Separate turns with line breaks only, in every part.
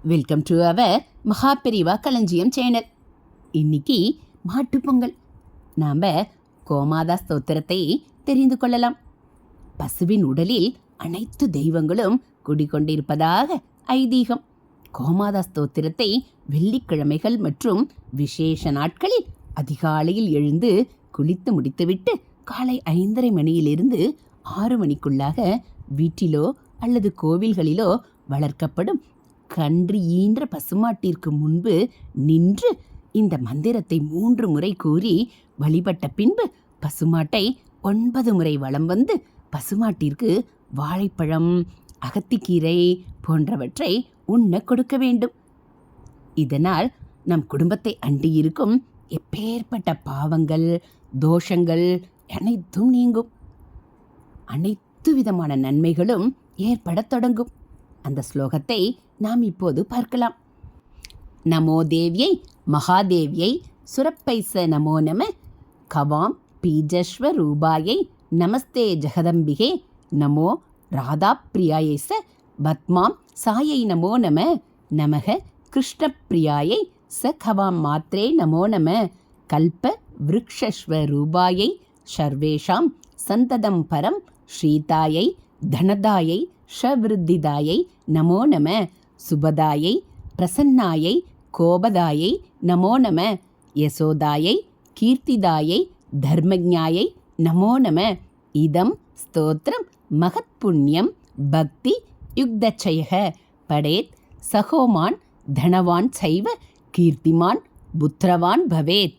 Welcome to our Maha Periyava களஞ்சியம் channel இன்னைக்கு மாட்டுப்பொங்கல் நாம் கோமாதா ஸ்தோத்திரத்தை தெரிந்து கொள்ளலாம் பசுவின் உடலில் அனைத்து தெய்வங்களும் குடிகொண்டிருப்பதாக ஐதீகம் கோமாதா ஸ்தோத்திரத்தை வெள்ளிக்கிழமைகள் மற்றும் விசேஷ நாட்களில் அதிகாலையில் எழுந்து குளித்து முடித்துவிட்டு காலை ஐந்தரை மணியிலிருந்து ஆறு மணிக்குள்ளாக வீட்டிலோ அல்லது கோவில்களிலோ வளர்க்கப்படும் கன்று ஈன்ற பசுமாட்டிற்கு முன்பு நின்று இந்த மந்திரத்தை மூன்று முறை கூறி வழிபட்ட பின்பு பசுமாட்டை ஒன்பது முறை வலம் வந்து பசுமாட்டிற்கு வாழைப்பழம் அகத்திக்கீரை போன்றவற்றை உண்ண கொடுக்க வேண்டும். இதனால் நம் குடும்பத்தை அண்டியிருக்கும் எப்பேற்பட்ட பாவங்கள் தோஷங்கள் அனைத்தும் நீங்கும். அனைத்து விதமான நன்மைகளும் ஏற்படத் தொடங்கும். அந்த ஸ்லோகத்தை நாம் இப்போது பார்க்கலாம். நமோ தேவியை மகாதேவியை சுரப்பைச நமோ நம கவாம் பீஜஸ்வ ரூபாயை நமஸ்தே ஜெகதம்பிகே நமோ ராதாப்பிரியாயை ச பத்மாம் சாயை நமோ நம நமக கிருஷ்ணப்பிரியாயை ச கவாம் மாத்திரே நமோ நம கல்ப விருக்ஷஸ்வ ரூபாயை சர்வேஷாம் சந்ததம் பரம் ஸ்ரீதாயை தனதாயை ஷவிருத்திதாயை நமோ நம சுபதாயை பிரசன்னாயை கோபதாயை நமோ நம யசோதாயை கீர்த்திதாயை தர்மஜாயை நமோ நம இதம் ஸ்தோத்திரம் மகத் புண்ணியம் பக்தி யுக்தச்சயக படேத் சகோமான் தனவான் சைவ கீர்த்திமான் புத்திரவான் பவேத்.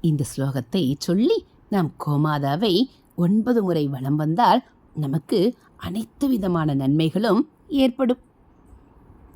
இந்த ஸ்லோகத்தை சொல்லி நாம் கோமாதாவை ஒன்பது முறை வலம் வந்தால் நமக்கு அனைத்து விதமான நன்மைகளும் ஏற்படும்.